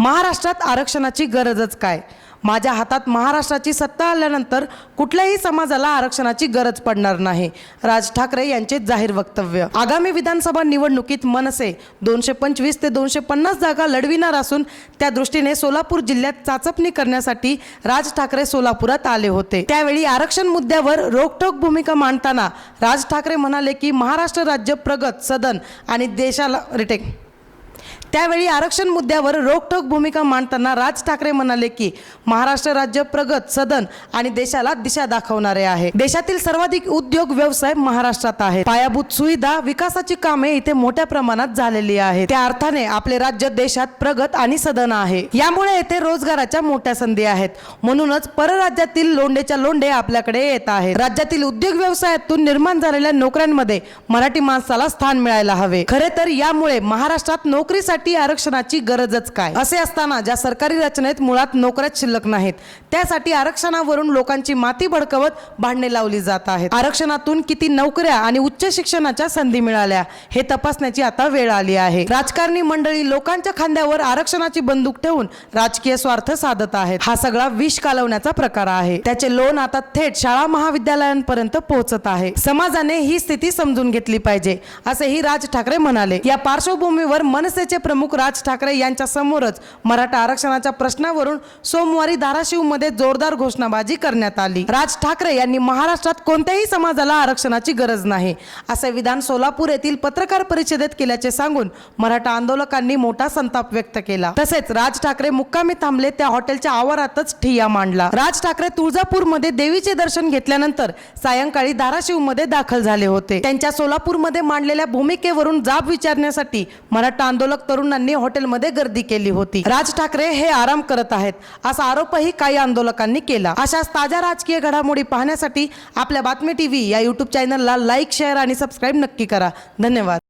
महाराष्ट्रात आरक्षणाची गरजच काय? माझ्या हातात महाराष्ट्राची सत्ता आल्यानंतर कुठल्याही समाजाला आरक्षणाची गरज पडणार नाही राज ठाकरे यांचे जाहीर वक्तव्य. आगामी विधानसभा निवडणुकीत मनसे दोनशे पंचवीस ते दोनशे पन्नास जागा लढविणार असून त्या दृष्टीने सोलापूर जिल्ह्यात चाचपणी करण्यासाठी राज ठाकरे सोलापुरात आले होते. त्यावेळी आरक्षण मुद्द्यावर रोखोक भूमिका मांडताना राज ठाकरे म्हणाले की महाराष्ट्र राज्य प्रगत सदन आणि देशाला रिटेक त्यावेळी आरक्षण मुद्द्यावर रोखठोक भूमिका मांडताना राज ठाकरे म्हणाले की महाराष्ट्र राज्य प्रगत सदन आणि देशाला दिशा दाखवणारे आहे. देशातील सर्वाधिक उद्योग व्यवसाय महाराष्ट्रात आहे पायाभूत सुविधा विकासाची कामे इथे मोठ्या प्रमाणात झालेली आहेत. त्या अर्थाने आपले राज्य देशात प्रगत आणि सदन आहे. यामुळे येथे रोजगाराच्या मोठ्या संधी आहेत. म्हणूनच परराज्यातील लोंडेच्या लोंडे आपल्याकडे येत आहेत. राज्यातील उद्योग व्यवसायातून निर्माण झालेल्या नोकऱ्यांमध्ये मराठी माणसाला स्थान मिळायला हवे. खरे तर यामुळे महाराष्ट्रात नोकरीसाठी आरक्षणाची गरजच काय? असे असताना ज्या सरकारी रचनेत मुळात नोकऱ्याच शिल्लक नाहीत त्यासाठी आरक्षणावरून लोकांची माती भडकवत भांडणे लावली जात आहेत. आरक्षणातून किती नोकऱ्या आणि उच्च शिक्षणाच्या संधी मिळाल्या हे तपासण्याची आता वेळ आली आहे. राजकारणी मंडळी लोकांच्या खांद्यावर आरक्षणाची बंदूक ठेवून राजकीय स्वार्थ साधत आहेत. हा सगळा विष कालवण्याचा प्रकार आहे. त्याचे लोन आता थेट शाळा महाविद्यालयांपर्यंत पोहोचत आहे. समाजाने ही स्थिती समजून घेतली पाहिजे असेही राज ठाकरे म्हणाले. या पार्श्वभूमीवर मनसेचे प्रमुख राज ठाकरे यांच्यासमोरच मराठा आरक्षणाच्या प्रश्नावरून सोमवारी धाराशिवमध्ये जोरदार घोषणाबाजी करण्यात आली. राज ठाकरे यांनी महाराष्ट्रात कोणत्याही समाजाला आरक्षणाची गरज नाही असे विधान सोलापूर येथील पत्रकार परिषदेत केल्याचे सांगून मराठा आंदोलकांनी मोठा संताप व्यक्त केला. तसेच राज ठाकरे मुक्कामी थांबले त्या हॉटेलच्या आवारातच ठिय्या मांडला. राज ठाकरे तुळजापूरमध्ये देवीचे दर्शन घेतल्यानंतर सायंकाळी धाराशिवमध्ये दाखल झाले होते. त्यांच्या सोलापूरमध्ये मांडलेल्या भूमिकेवरून जाब विचारण्यासाठी मराठा आंदोलक तरुणांनी हॉटेलमध्ये गर्दी केली होती. राज ठाकरे हे आराम करत आहेत. असा आरोपही काही आंदोलकांनी केला. अशाच ताज्या राजकीय घडामोडी पाहण्यासाठी आपल्या बातमी टीव्ही या युट्यूब चॅनलला लाईक शेअर आणि सबस्क्राईब नक्की करा. धन्यवाद.